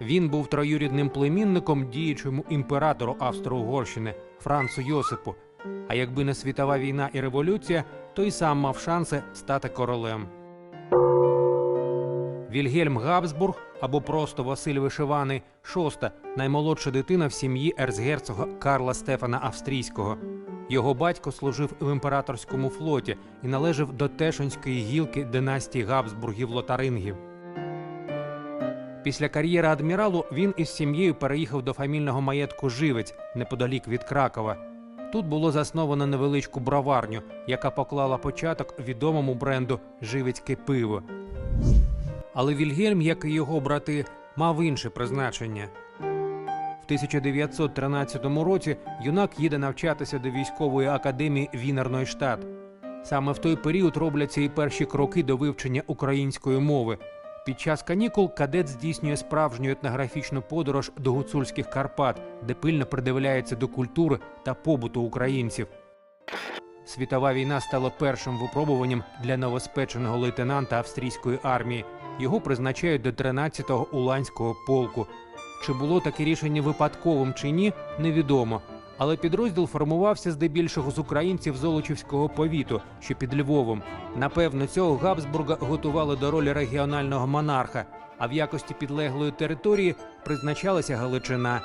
Він був троюрідним племінником діючому імператору Австро-Угорщини Францу Йосипу. А якби не світова війна і революція, то й сам мав шанси стати королем. Вільгельм Габсбург або просто Василь Вишиваний, шоста, наймолодша дитина в сім'ї ерцгерцога Карла Стефана Австрійського. Його батько служив в імператорському флоті і належав до Тешинської гілки династії Габсбургів Лотарингів. Після кар'єри адміралу він із сім'єю переїхав до фамільного маєтку Живець неподалік від Кракова. Тут було засновано невеличку броварню, яка поклала початок відомому бренду Живецьке пиво. Але Вільгельм, як і його брати, мав інше призначення. В 1913 році юнак їде навчатися до військової академії Вінерної штат. Саме в той період робляться і перші кроки до вивчення української мови. Під час канікул кадет здійснює справжню етнографічну подорож до гуцульських Карпат, де пильно придивляється до культури та побуту українців. Світова війна стала першим випробуванням для новоспеченого лейтенанта австрійської армії. Його призначають до 13-го уланського полку. Чи було таке рішення випадковим чи ні, невідомо. Але підрозділ формувався здебільшого з українців Золочівського повіту, що під Львовом. Напевно, цього Габсбурга готували до ролі регіонального монарха, а в якості підлеглої території призначалася Галичина.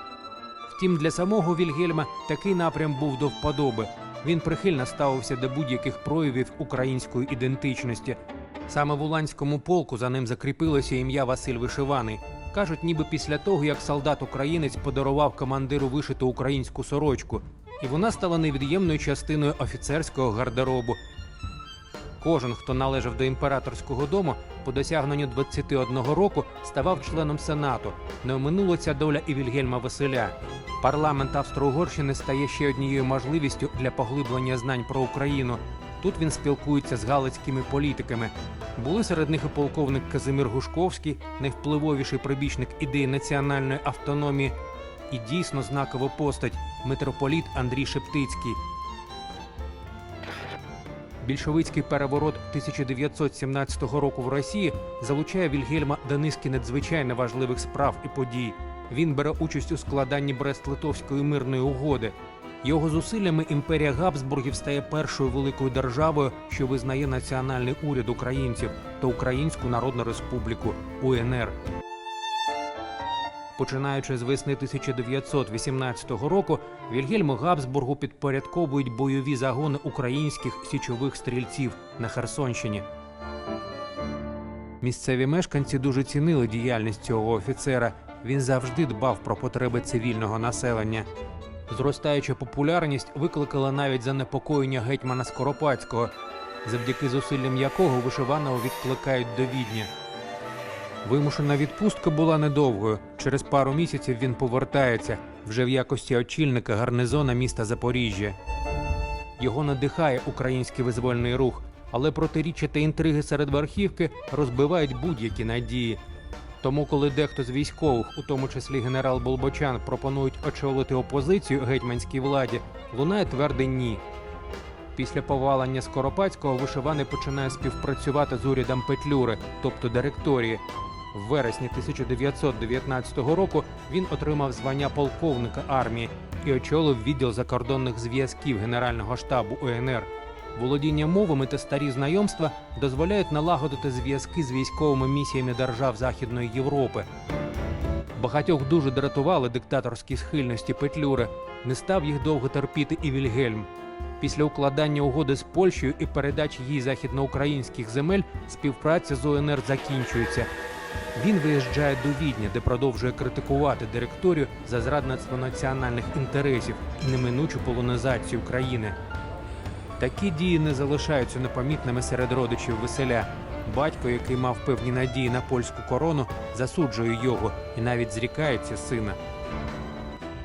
Втім, для самого Вільгельма такий напрям був до вподоби. Він прихильно ставився до будь-яких проявів української ідентичності. Саме в Уланському полку за ним закріпилося ім'я Василь Вишиваний. Кажуть, ніби після того, як солдат-українець подарував командиру вишиту українську сорочку, і вона стала невід'ємною частиною офіцерського гардеробу. Кожен, хто належав до імператорського дому, по досягненню 21 року ставав членом сенату. Не оминула ця доля і Вільгельма Василя. Парламент Австро-Угорщини стає ще однією можливістю для поглиблення знань про Україну. Тут він спілкується з галицькими політиками. Були серед них і полковник Казимир Гушковський, найвпливовіший прибічник ідеї національної автономії, і дійсно знакова постать митрополіт Андрій Шептицький. Більшовицький переворот 1917 року в Росії залучає Вільгельма до низки надзвичайно важливих справ і подій. Він бере участь у складанні Брест-Литовської мирної угоди. Його зусиллями імперія Габсбургів стає першою великою державою, що визнає національний уряд українців та Українську Народну Республіку УНР. Починаючи з весни 1918 року, Вільгельму Габсбургу підпорядковують бойові загони українських січових стрільців на Херсонщині. Місцеві мешканці дуже цінили діяльність цього офіцера. Він завжди дбав про потреби цивільного населення. Зростаюча популярність викликала навіть занепокоєння гетьмана Скоропадського, завдяки зусиллям якого вишиваного відкликають до Відня. Вимушена відпустка була недовгою. Через пару місяців він повертається вже в якості очільника гарнизона міста Запоріжжя. Його надихає український визвольний рух, але протиріччя та інтриги серед верхівки розбивають будь-які надії. Тому, коли дехто з військових, у тому числі генерал Болбочан, пропонують очолити опозицію гетьманській владі, лунає тверде ні. Після повалення Скоропадського вишиваний починає співпрацювати з урядом Петлюри, тобто директорії. В вересні 1919 року він отримав звання полковника армії і очолив відділ закордонних зв'язків Генерального штабу УНР. Володіння мовами та старі знайомства дозволяють налагодити зв'язки з військовими місіями держав Західної Європи. Багатьох дуже дратували диктаторські схильності Петлюри. Не став їх довго терпіти і Вільгельм. Після укладання угоди з Польщею і передачі їй західноукраїнських земель співпраця з УНР закінчується. Він виїжджає до Відня, де продовжує критикувати директорію за зрадництво національних інтересів і неминучу полонізацію країни. Такі дії не залишаються непомітними серед родичів веселя. Батько, який мав певні надії на польську корону, засуджує його і навіть зрікається сина.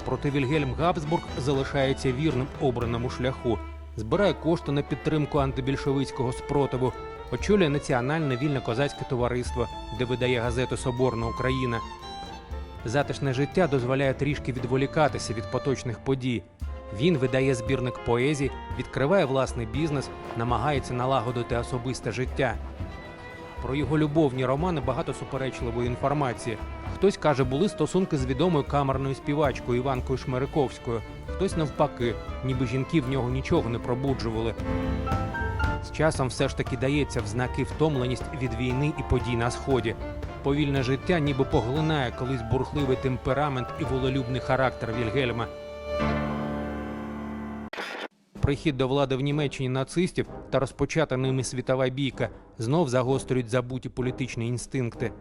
Проте Вільгельм Габсбург залишається вірним обраному шляху, збирає кошти на підтримку антибільшовицького спротиву, очолює національне вільне козацьке товариство, де видає газету Соборна Україна. Затишне життя дозволяє трішки відволікатися від поточних подій. Він видає збірник поезій, відкриває власний бізнес, намагається налагодити особисте життя. Про його любовні романи багато суперечливої інформації. Хтось каже, були стосунки з відомою камерною співачкою Іванкою Шмериковською, хтось навпаки, ніби жінки в нього нічого не пробуджували. З часом все ж таки дається в знаки втомленість від війни і подій на сході. Повільне життя ніби поглинає колись бурхливий темперамент і волелюбний характер Вільгельма. Прихід до влади в Німеччині нацистів та розпочата ними світова бійка знов загострюють забуті політичні інстинкти.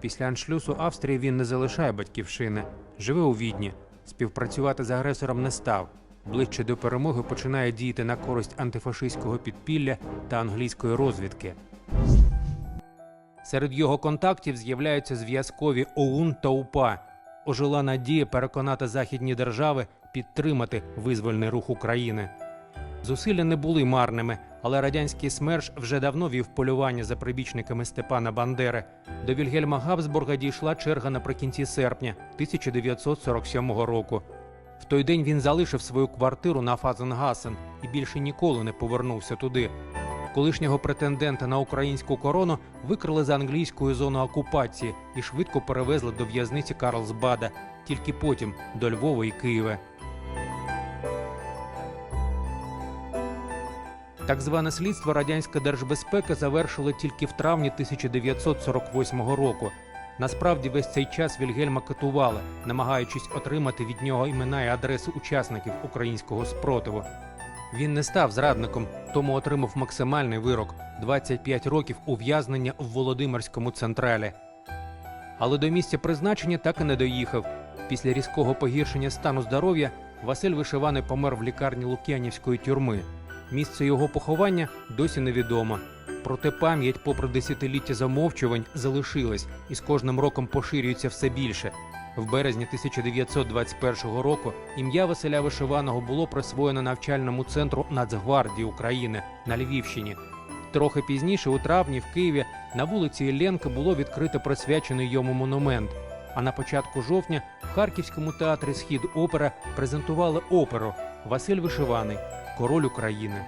Після аншлюсу Австрії він не залишає батьківщини, живе у Відні. Співпрацювати з агресором не став. Ближче до перемоги починає діяти на користь антифашистського підпілля та англійської розвідки. Серед його контактів з'являються зв'язкові ОУН та УПА. Ожила надія переконати західні держави підтримати визвольний рух України. Зусилля не були марними, але радянський СМЕРШ вже давно вів полювання за прибічниками Степана Бандери. До Вільгельма Габсбурга дійшла черга наприкінці серпня 1947 року. В той день він залишив свою квартиру на Фазенгасен і більше ніколи не повернувся туди. Колишнього претендента на українську корону викрили за англійською зоною окупації і швидко перевезли до в'язниці Карлсбада, тільки потім до Львова і Києва. Так зване слідство радянська держбезпека завершила тільки в травні 1948 року. Насправді весь цей час Вільгельма катували, намагаючись отримати від нього імена і адреси учасників українського спротиву. Він не став зрадником, тому отримав максимальний вирок 25 років ув'язнення в Володимирському централі. Але до місця призначення так і не доїхав. Після різкого погіршення стану здоров'я Василь Вишиваний помер в лікарні Лук'янівської тюрми. Місце його поховання досі невідомо. Проте пам'ять, попри десятиліття замовчувань, залишилась і з кожним роком поширюється все більше. В березні 1921 року ім'я Василя Вишиваного було присвоєно навчальному центру Нацгвардії України на Львівщині. Трохи пізніше, у травні, в Києві, на вулиці Іллєнка було відкрито присвячений йому монумент. А на початку жовтня в Харківському театрі Схід опера презентували оперу Василь Вишиваний Король України.